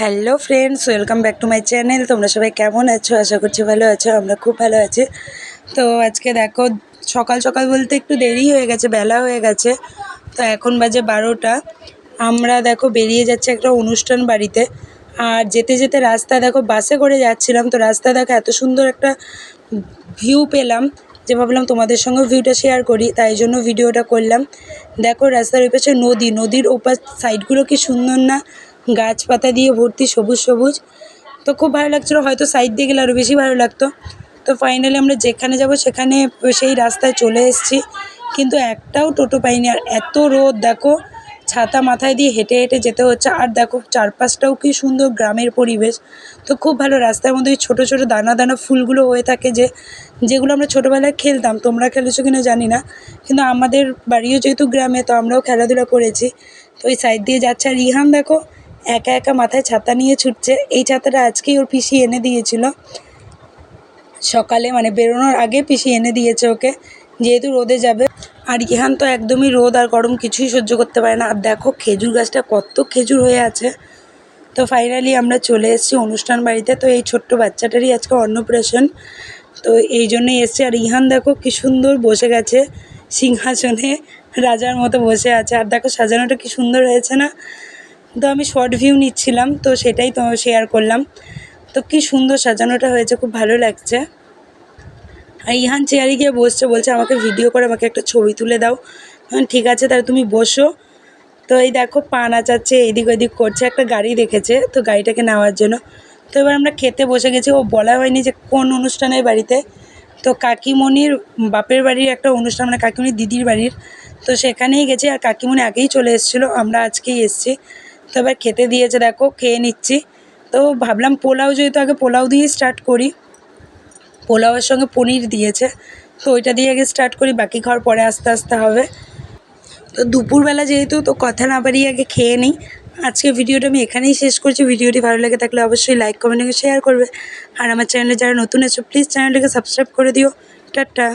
Hello friends welcome back to my channel তোমরা সবাই কেমন আছো? আশা করছি ভালো আছো, আমরা খুব ভালো আছি। তো আজকে দেখো, সকাল সকাল বলতে একটু দেরি হয়ে গেছে, বেলা হয়ে গেছে। তো এখন বাজে বারোটা। আমরা দেখো বেরিয়ে যাচ্ছে একটা অনুষ্ঠান বাড়িতে। আর যেতে যেতে রাস্তা দেখো, বাসে করে যাচ্ছিলাম। তো রাস্তা দেখো এত সুন্দর একটা ভিউ পেলাম যে ভাবলাম তোমাদের সঙ্গেও ভিউটা শেয়ার করি। তাই জন্য ভিডিওটা করলাম। দেখো রাস্তার ওই পাশে নদী। নদীর ওপার সাইডগুলো কি সুন্দর না? গাছপাতা দিয়ে ভর্তি সবুজ সবুজ। তো খুব ভালো লাগছিল, হয়তো সাইড দিয়ে গেলে আরও বেশি ভালো লাগতো। তো ফাইনালি আমরা যেখানে যাব সেখানে সেই রাস্তায় চলে এসেছি। কিন্তু একটাও টোটো পাইনি, আর এত রোদ, দেখো, ছাতা মাথায় দিয়ে হেঁটে হেঁটে যেতে হচ্ছে। আর দেখো, চারপাশটাও কি সুন্দর গ্রামের পরিবেশ। তো খুব ভালো, রাস্তার মধ্যে ওই ছোটো ছোটো দানা দানা ফুলগুলো হয়ে থাকে যে, যেগুলো আমরা ছোটোবেলায় খেলতাম। তোমরা খেলেছো কিনা জানি না। কিন্তু আমাদের বাড়িও যেহেতু গ্রামে, তো আমরাও খেলাধুলা করেছি। তো ওই সাইড দিয়ে যাচ্ছে। আর ইহান দেখো একা একা মাথায় ছাতা নিয়ে ছুটছে। এই ছাতাটা আজকেই ওর পিসি এনে দিয়েছিল। সকালে মানে বেরোনোর আগে পিসি এনে দিয়েছে ওকে। যেহেতু রোদে যাবে। আর ইহান তো একদমই রোদ আর গরম কিছুই সহ্য করতে পারে না। আর দেখো খেজুর গাছটা কত খেজুর হয়ে আছে। তো ফাইনালি আমরা চলে এসেছি অনুষ্ঠান বাড়িতে। তো এই ছোট্ট বাচ্চাটারই আজকে অন্নপ্রাশন। তো এই জন্যই এসছি। আর ইহান দেখো কি সুন্দর বসে গেছে। সিংহাসনে রাজার মতো বসে আছে। আর দেখো সাজানোটা কি সুন্দর হয়েছে না। তো আমি শর্ট ভিউ নিচ্ছিলাম, তো সেটাই তো শেয়ার করলাম। তো কি সুন্দর সাজানোটা হয়েছে, খুব ভালো লাগছে। আর ইহান চেয়ারে গিয়ে বসছে, বলছে আমাকে ভিডিও করে, আমাকে একটা ছবি তুলে দাও। ঠিক আছে, তাহলে তুমি বসো। তো এই দেখো, পা নাচাচ্ছে, এদিক ওদিক করছে, একটা গাড়ি দেখেছে, তো গাড়িটাকে নেওয়ার জন্য। তো এবার আমরা খেতে বসে গেছি, ও বলা হয়নি যে কোন অনুষ্ঠানের বাড়িতে। তো কাকিমণির বাপের বাড়ির একটা অনুষ্ঠান মানে কাকিমণির দিদির বাড়ির। তো সেখানেই গেছি, আর কাকিমণি আগেই চলে এসেছিল, আমরা আজকেই এসেছি। তো এবার খেতে দিয়েছে, দেখো, খেয়ে নিচ্ছি। তো ভাবলাম পোলাও যেহেতু আগে পোলাও দিয়েই স্টার্ট করি, পোলাওয়ের সঙ্গে পনির দিয়েছে। তো ওইটা দিয়ে আগে স্টার্ট করি, বাকি খাওয়ার পরে আস্তে আস্তে হবে। তো দুপুরবেলা যেহেতু, তো কথা না বাড়িয়ে আগে খেয়ে নিই। আজকে ভিডিওটা আমি এখানেই শেষ করছি। ভিডিওটি ভালো লেগে থাকলে অবশ্যই লাইক কমেন্ট শেয়ার করবে। আর আমার চ্যানেলে যারা নতুন আছো প্লিজ চ্যানেলটিকে সাবস্ক্রাইব করে দিও। টাটা।